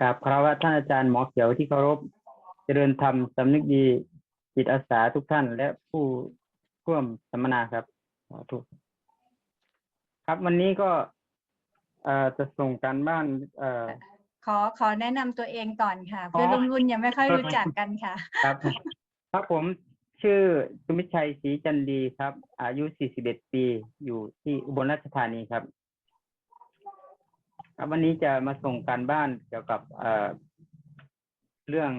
กราบคารวะท่านอาจารย์หมอเขียวที่เคารพ เจริญธรรมสำนึกดีจิตอาสาทุกท่านและผู้ร่วมสัมมนาครับสาธุครับวันนี้ก็เอ่อจะส่งการบ้านเอ่อขอขอแนะนำตัวเองก่อนค่ะ เพื่อนอ๋อรุ่นๆยังไม่ค่อยรู้จักกันค่ะ ครับ ครับผมชื่อสุมิตชัยศรีจันดีครับ อายุ 41 ปีอยู่ที่อุบลราชธานีครับ ครับวันนี้จะมาส่งการบ้านเกี่ยวกับเเรื่อง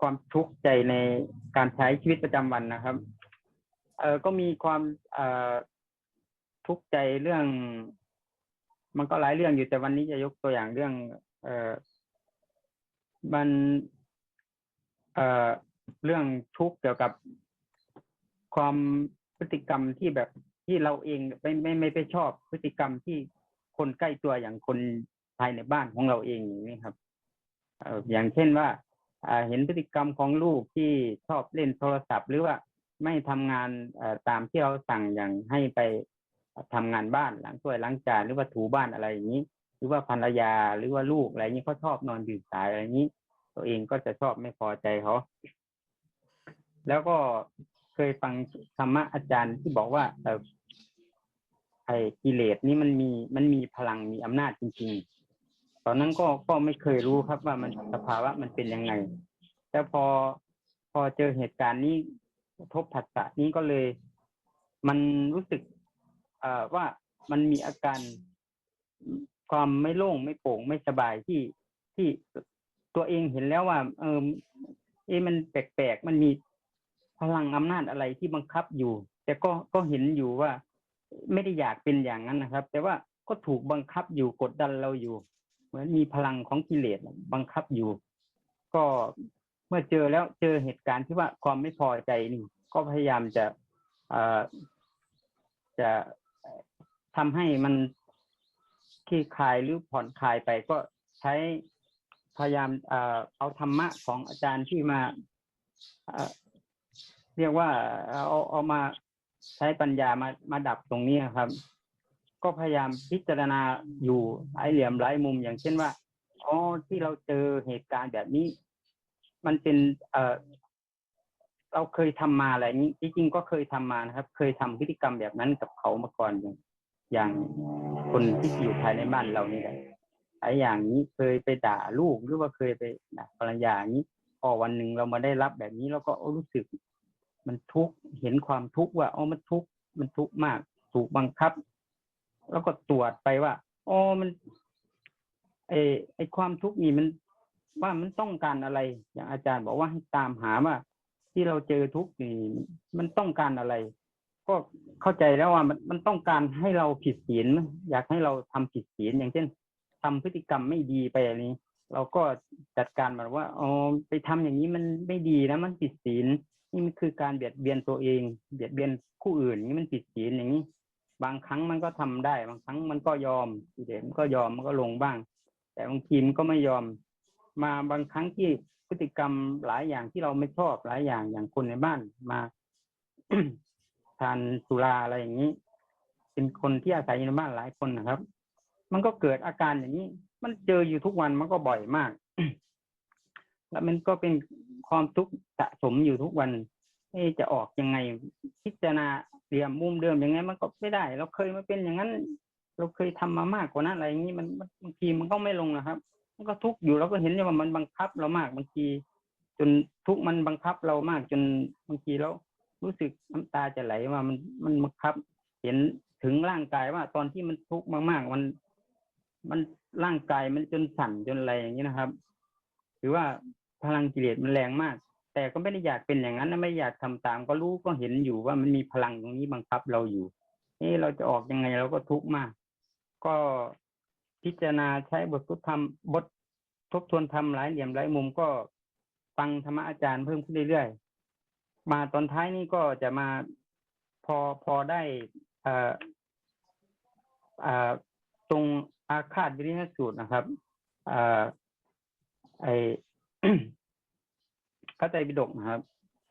ความทุกข์ใจในการใช้ชีวิตประจำวันนะครับเออก็มีความเออทุกข์ใจเรื่อง มันก็หลายเรื่องอยู่แต่วันนี้จะยกตัวอย่างเรื่อง เออมันเออเรื่องทุกข์เกี่ยวกับความพฤติกรรมที่แบบที่เราเองไม่ไม่ไม่ไปชอบพฤติกรรมที่ คนใกล้ตัวอย่างคนภายในบ้านของเราเองอย่างนี้ครับอย่างเช่นว่าเห็นพฤติกรรมของลูกที่ชอบเล่นโทรศัพท์ หรือว่าไม่ทำงานตามที่เราสั่งอย่างให้ไปทำงานบ้านล้างถ้วยล้างจานหรือว่าถูบ้านอะไรอย่างนี้ หรือว่าภรรยาหรือว่าลูกอะไรนี้เขาชอบนอนดื่นสายอะไรนี้ ตัวเองก็จะชอบไม่พอใจเขาแล้วก็เคยฟังธรรมะอาจารย์ที่บอกว่า ไอ้กิเลสนี่มันมีมันมีพลังมีอำนาจจริง ๆ ตอนนั้นก็ก็ไม่เคยรู้ครับว่ามันสภาวะมันเป็นยังไง แต่พอพอเจอเหตุการณ์นี้ทบผัสสะนี้ก็เลย มันรู้สึกเอ่อว่ามันมีอาการความไม่โล่งไม่โปร่งไม่สบายที่ที่ตัวเองเห็นแล้วว่า เออเอะมันแปลกๆมันมีพลังอำนาจอะไรที่บังคับอยู่ แต่ก็ก็เห็นอยู่ว่า ไม่ได้อยากเป็นอย่างนั้นนะครับ แต่ว่าก็ถูกบังคับอยู่กดดันเราอยู่ เหมือนมีพลังของกิเลสบังคับอยู่ ก็เมื่อเจอแล้วเจอเหตุการณ์ที่ว่าความไม่พอใจนี่ก็พยายามจะจะทำให้มันคลี่คลายหรือผ่อนคลายไปก็ใช้พยายามเอาธรรมะของอาจารย์ที่มาเรียกว่าเอาเอามา ใช้ปัญญามามาดับตรงนี้ครับ ก็พยายามพิจารณาอยู่หลายเหลี่ยมหลายมุม อย่างเช่นว่าอ๋อที่เราเจอเหตุการณ์แบบนี้ มันเป็นเออเราเคยทำมาอะไรนี้จริงๆก็เคยทำมานะครับ เคยทำพฤติกรรมแบบนั้นกับเขามาก่อนอย่างอย่างคนที่อยู่ภายในบ้านเรานี่แหละไอ้อย่างนี้เคยไปด่าลูกหรือว่าเคยไปด่าภรรยาอย่างนี้พอวันหนึ่งเรามาได้รับแบบนี้เราก็รู้สึก มันทุกข์เห็นความทุกข์ว่าอ๋อมันทุกข์มันทุกข์มาก ถูกบังคับ แล้วก็ตรวจไปว่าอ๋อมันไอไอความทุกข์นี่มันว่ามันต้องการอะไร อย่างอาจารย์บอกว่าให้ตามหาว่าที่เราเจอทุกข์นี่มันต้องการอะไร ก็เข้าใจแล้วว่ามันมันต้องการให้เราผิดศีลอยากให้เราทำผิดศีลอย่างเช่นทำพฤติกรรมไม่ดีไปอันนี้ เราก็จัดการมันว่าอ๋อไปทำอย่างนี้มันไม่ดีนะมันผิดศีล นี่มันคือการเบียดเบียนตัวเอง เบียดเบียนผู้อื่นนี่มันผิดศีลอย่างนี้ บางครั้งมันก็ทำได้ บางครั้งมันก็ยอมทีเด็มันก็ยอมมันก็ลงบ้าง แต่บางทีมันก็ไม่ยอม มาบางครั้งที่พฤติกรรมหลายอย่างที่เราไม่ชอบหลายอย่างอย่างคนในบ้านมาทานสุราอะไรอย่างนี้ เป็นคนที่อาศัยอยู่ในบ้านหลายคนนะครับ มันก็เกิดอาการอย่างนี้ มันเจออยู่ทุกวันมันก็บ่อยมาก แล้วมันก็เป็น ความทุกข์สะสมอยู่ทุกวันเอ๊ะจะออกยังไง พิจารณาเรียมมุมเดิมยังไง มันก็ไม่ได้ เราเคยมาเป็นอย่างนั้น เราเคยทำมามากกว่านั้นอะไรอย่างนี้มันบางทีมันก็ไม่ลงนะครับ มันก็ทุกข์อยู่เราก็เห็นว่ามันบังคับเรามากบางที จนทุกข์มันบังคับเรามากจนบางทีเรารู้สึกน้ำตาจะไหลว่ามันมันบังคับ เห็นถึงร่างกายว่า ตอนที่มันทุกข์มากๆมัน มันร่างกายมันจนสั่นจนอะไรอย่างนี้นะครับถือว่า พลังกิเลสมันแรงมาก แต่ก็ไม่ได้อยากเป็นอย่างนั้นนะไม่อยากทำตาม ก็รู้ก็เห็นอยู่ว่ามันมีพลังตรงนี้บังคับเราอยู่เอ๊ะเราจะออกยังไงเราก็ทุกข์มาก ก็พิจารณาใช้บททดธรรมบททบทวนธรรมหลายเหลี่ยมหลายมุมก็ฟังธรรมอาจารย์เพิ่มขึ้นเรื่อยๆ มาตอนท้ายนี่ก็จะมาพอพอได้เอ่อเอ่อตรงอาคาตวิริยสูตรนะครับเอ่อไอ พระไตรปิฎกนะครับ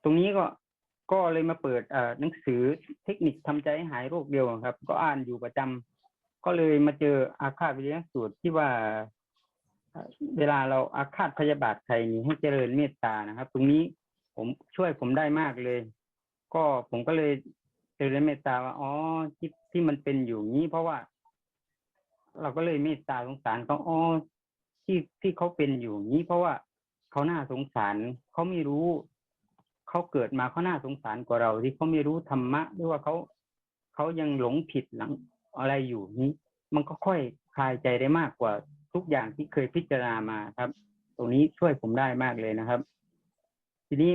ตรงนี้ก็ก็เลยมาเปิดเอ่อหนังสือเทคนิคทำใจให้หายโรคเดียวครับ ก็อ่านอยู่ประจำก็เลยมาเจออาคาตวิริยสูตรที่ว่าเอ่อเวลาเราอาฆาตพยาบาทใครนี่ให้เจริญเมตตานะครับ ตรงนี้ผมช่วยผมได้มากเลย ก็ผมก็เลยเจริญเมตตาว่าอ๋อที่ที่มันเป็นอยู่นี้เพราะว่า เราก็เลยเมตตาสงสารเขาอ๋อที่ที่เขาเป็นอยู่นี้เพราะว่า เขาน่าสงสารเขาไม่รู้เขาเกิดมาเขาน่าสงสารกว่าเรา ที่เขาไม่รู้ธรรมะหรือว่าเขาเขายังหลงผิดหลังอะไรอยู่นี้ มันก็ค่อยคลายใจได้มากกว่าทุกอย่างที่เคยพิจารณามาครับ ตรงนี้ช่วยผมได้มากเลยนะครับ ทีนี้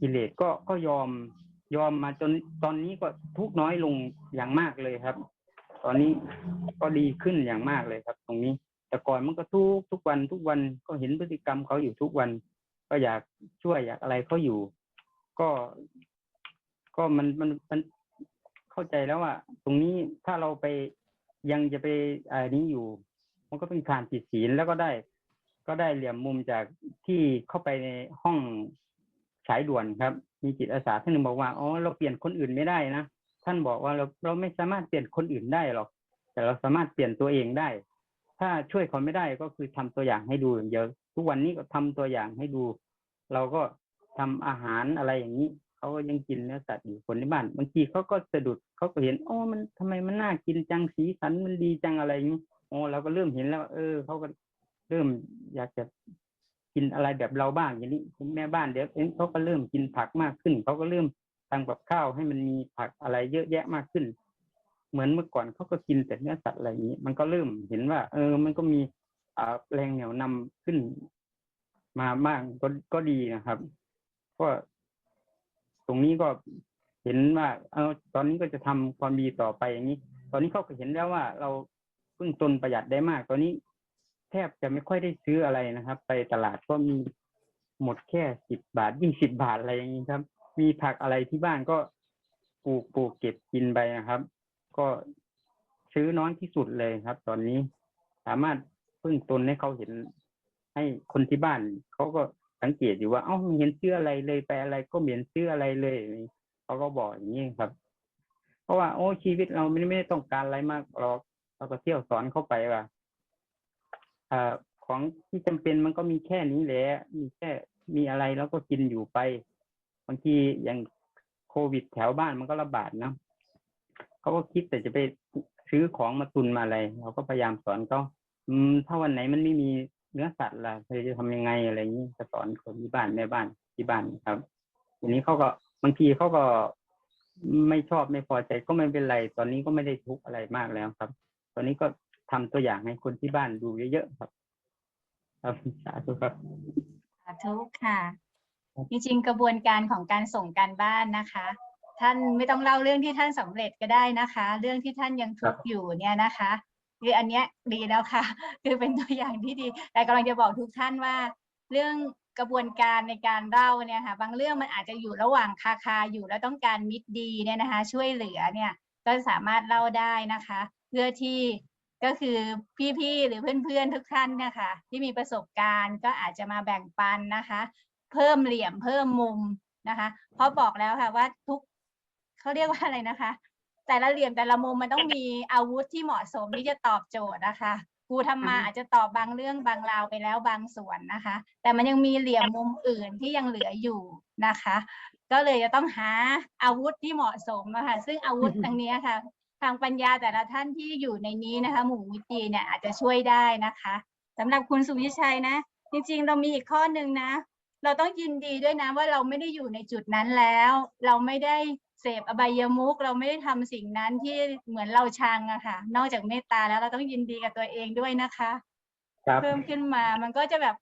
กิเลสก็ก็ยอมยอมมาจนตอนนี้ก็ทุกน้อยลงอย่างมากเลยครับ ตอนนี้ก็ดีขึ้นอย่างมากเลยครับ ตรงนี้ แต่ก่อนมันก็ทุกทุกวันทุกวันก็เห็นพฤติกรรมเขาอยู่ทุกวัน ก็อยากช่วยอยากอะไรเขาอยู่ ก็ ก็มันมันมันเข้าใจแล้วว่าตรงนี้ถ้าเราไปยังจะไปอันนี้อยู่ มันก็เป็นการผิดศีลแล้วก็ได้ ก็ได้เหลี่ยมมุมจากที่เข้าไปในห้องสายด่วนครับ มีจิตอาสาท่านหนึ่งบอกว่าอ๋อเราเปลี่ยนคนอื่นไม่ได้นะท่านบอกว่าเราเราไม่สามารถเปลี่ยนคนอื่นได้หรอก แต่เราสามารถเปลี่ยนตัวเองได้ ถ้าช่วยเขาไม่ได้ก็คือทำตัวอย่างให้ดูอย่างเดียวทุกวันนี้ก็ทำตัวอย่างให้ดู เราก็ทำอาหารอะไรอย่างนี้เขาก็ยังกินเนื้อสัตว์อยู่คนในบ้านบางทีเขาก็สะดุดเขาก็เห็นโอ้มันทำไมมันน่ากินจังสีสันมันดีจังอะไรอย่างนี้โอ้เราก็เริ่มเห็นแล้ว เออเขาก็เริ่มอยากจะกินอะไรแบบเราบ้างอย่างนี้คุณแม่บ้านเดี๋ยวเองเขาก็เริ่มกินผักมากขึ้นเขาก็เริ่มทำกับข้าวให้มันมีผักอะไรเยอะแยะมากขึ้น เหมือนเมื่อก่อนเขาก็กินแต่เนื้อสัตว์อะไรอย่างนี้ มันก็เริ่มเห็นว่า เออ มันก็มีอ่าแรงเหนี่ยวนำขึ้นมาบ้างก็ก็ดีนะครับก็ตรงนี้ก็เห็นว่า เออตอนนี้ก็จะทำความดีต่อไปอย่างนี้ ตอนนี้เขาก็เห็นแล้วว่า เราพึ่งตนประหยัดได้มาก ตอนนี้แทบจะไม่ค่อยได้ซื้ออะไรนะครับ ไปตลาดก็มีหมดแค่สิบบาทยี่สิบบาทอะไรอย่างนี้ครับ มีผักอะไรที่บ้านก็ปลูกปลูกเก็บกินไปนะครับ ก็ซื้อน้อยที่สุดเลยครับ ตอนนี้สามารถพึ่งตนให้เขาเห็น ให้คนที่บ้านเขาก็สังเกตอยู่ว่า เอ้าไม่เห็นซื้ออะไรเลยไปอะไรก็ไม่เห็นซื้ออะไรเลยเขาก็บอกอย่างนี้ครับ เพราะว่าโอ้ชีวิตเราไม่ไม่ได้ต้องการอะไรมากหรอกเราก็เที่ยวสอนเข้าไปว่าอ่าของที่จำเป็นมันก็มีแค่นี้แหละ มีแค่มีอะไรแล้วก็กินอยู่ไปบางทีอย่างโควิดแถวบ้านมันก็ระบาดนะ เขาก็คิดแต่จะไปซื้อของมาตุนมาอะไรเราก็พยายามสอนเขาอืม ถ้าวันไหนมันไม่มีเนื้อสัตว์ล่ะเธอจะทำยังไงอะไรอย่างนี้จะสอนคนที่บ้านแม่บ้านที่บ้านครับทีนี้เขาก็บางทีเขาก็ไม่ชอบไม่พอใจก็ไม่เป็นไร ตอนนี้ก็ไม่ได้ทุกข์อะไรมากแล้วครับ ตอนนี้ก็ทำตัวอย่างให้คนที่บ้านดูเยอะๆครับครับสาธุครับสาธุค่ะ จริงๆกระบวนการของการส่งการบ้านนะคะ ท่านไม่ต้องเล่าเรื่องที่ท่านสำเร็จก็ได้นะคะ เรื่องที่ท่านยังทุกข์อยู่เนี่ยนะคะคืออันเนี้ยดีแล้วค่ะ คือเป็นตัวอย่างที่ดี แต่กำลังจะบอกทุกท่านว่า เรื่องกระบวนการในการเล่าเนี่ยค่ะ บางเรื่องมันอาจจะอยู่ระหว่างคาคาอยู่แล้วต้องการมิตรดีเนี่ยนะคะ ช่วยเหลือเนี่ยก็สามารถเล่าได้นะคะ เพื่อที่ก็คือพี่ๆหรือเพื่อนๆทุกท่านเนะคะที่มีประสบการณ์ก็อาจจะมาแบ่งปันนะคะ เพิ่มเหลี่ยมเพิ่มมุมนะคะ เพราะบอกแล้วค่ะว่าทุก เขาเรียกว่าอะไรนะคะ แต่ละเหลี่ยมแต่ละมุมมันต้องมีอาวุธที่เหมาะสมที่จะตอบโจทย์นะคะครูทำมาอาจจะตอบบางเรื่องบางราวไปแล้วบางส่วนนะคะ แต่มันยังมีเหลี่ยมมุมอื่นที่ยังเหลืออยู่นะคะ ก็เลยจะต้องหาอาวุธที่เหมาะสมนะคะซึ่งอาวุธทางเนี้ยค่ะ ทางปัญญาแต่ละท่านที่อยู่ในนี้นะคะ หมู่วิจีเนี่ยอาจจะช่วยได้นะคะสำหรับคุณสุวิชัยนะ จริงๆ เรามีอีกข้อหนึ่งนะ เราต้องยินดีด้วยนะว่าเราไม่ได้อยู่ในจุดนั้นแล้ว เราไม่ได้ เสพอบายมุกเราไม่ได้ทำสิ่งนั้นที่เหมือนเราชังอะค่ะ นอกจากเมตตาแล้วเราต้องยินดีกับตัวเองด้วยนะคะ ครับ เพิ่มขึ้นมามันก็จะแบบ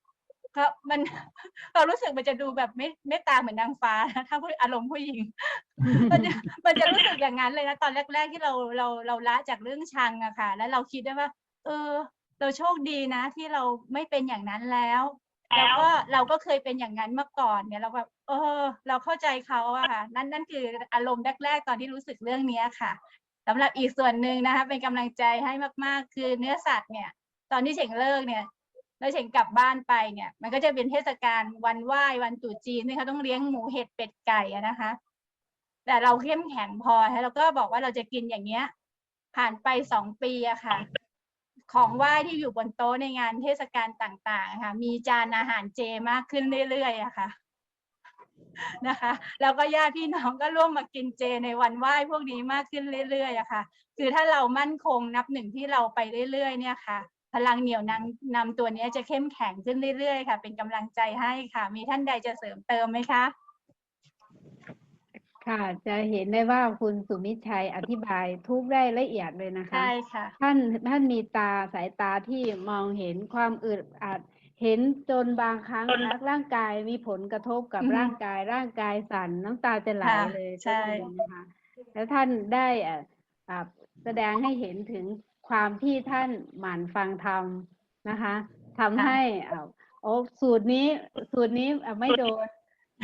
ก็มัน เรารู้สึกมันจะดูแบบไม่เมตตาเหมือนนางฟ้านะถ้าพูดอารมณ์ผู้หญิง มันจะมันจะรู้สึกอย่างนั้นเลยนะตอนแรก ๆ ที่เราเราเราละจากเรื่องชังอะค่ะ แล้วเราคิดได้ว่า เออ เราโชคดีนะ ที่เราไม่เป็นอย่างนั้นแล้ว แล้วก็เราก็เคยเป็นอย่างนั้นเมื่อก่อนเนี่ยเราแบบ เออ เราเข้าใจเขาอะค่ะ นั่นนั่นคืออารมณ์แรกๆตอนที่รู้สึกเรื่องนี้ค่ะสำหรับอีกส่วนหนึ่งนะคะ เป็นกำลังใจให้มากๆ คือเนื้อสัตว์เนี่ย ตอนที่เฉ่งเลิกเนี่ยแล้วเฉ่งกลับบ้านไปเนี่ย มันก็จะเป็นเทศกาลวันไหว้วันตรุษจีนเนี่ยเขาต้องเลี้ยงหมูเห็ดเป็ดไก่นะคะ แต่เราเข้มแข็งพอแล้วเราก็บอกว่าเราจะกินอย่างเงี้ย ผ่านไปสองปีอะค่ะ ของไหว้ที่อยู่บนโต๊ะในงานเทศกาลต่างๆค่ะ มีจานอาหารเจมากขึ้นเรื่อยๆอะค่ะ นะคะ แล้วก็ญาติพี่น้องก็ร่วมมากินเจในวันไหว้พวกนี้มากขึ้นเรื่อยๆอะค่ะ คือถ้าเรามั่นคงนับหนึ่งที่เราไปเรื่อยๆ เนี่ยค่ะ พลังเหนี่ยวนำนำตัวเนี้ยจะเข้มแข็งขึ้นเรื่อยๆ ค่ะ เป็นกำลังใจให้ค่ะ มีท่านใดจะเสริมเติมไหมคะค่ะจะเห็นได้ว่าคุณสุมิตรชัยอธิบายทุกได้ละเอียดเลยนะคะ ใช่ค่ะ ท่านท่านมีตาสายตาที่มองเห็นความอึดอัด เห็นจนบางครั้งนะร่างกายมีผลกระทบกับอือฮึร่างกายร่างกายสั่นน้ำตาจะไหลค่ะเลยใช่ก็มีนะคะแล้วท่านได้อะอะแสดงให้เห็นถึงความที่ท่านหมั่นฟังธรรมนะคะทำให้อะโอ้สูตรนี้สูตรนี้อะไม่โดน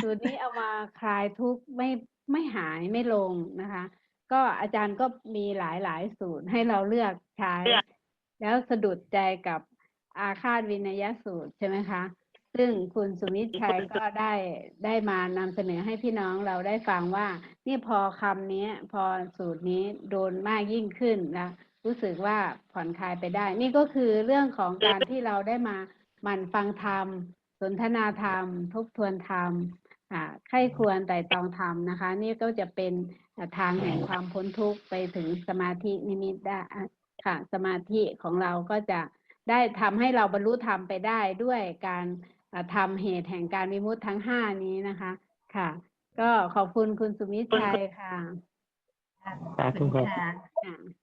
สูตรนี้เอามาคลายทุกข์ไม่ไม่หายไม่ลงนะคะ ก็อาจารย์ก็มีหลายหลายสูตรให้เราเลือกใช้ แล้วสะดุดใจกับ อาคาตวินยสูตรใช่ไหมคะ ซึ่งคุณสุมิตรชัยก็ได้ได้มานำเสนอให้พี่น้องเราได้ฟังว่า นี่พอคำนี้พอสูตรนี้โดนมากยิ่งขึ้นนะรู้สึกว่าผ่อนคลายไปได้ นี่ก็คือเรื่องของการที่เราได้มาหมั่นฟังธรรม สนทนาธรรม ทบทวนธรรมอ่าใครควรไต่ตองธรรมนะคะ นี่ก็จะเป็นทางแห่งความพ้นทุกข์ไปถึงสมาธินิมิตได้ค่ะ สมาธิของเราก็จะ ได้ทำให้เราบรรลุธรรมไปได้ด้วยการอ่าทำเหตุแห่งการวิมุตติทั้งห้านี้นะคะ ค่ะ ก็ขอบคุณคุณสุมิตรชัยค่ะค่ะสาธุครับค่ะค่ะ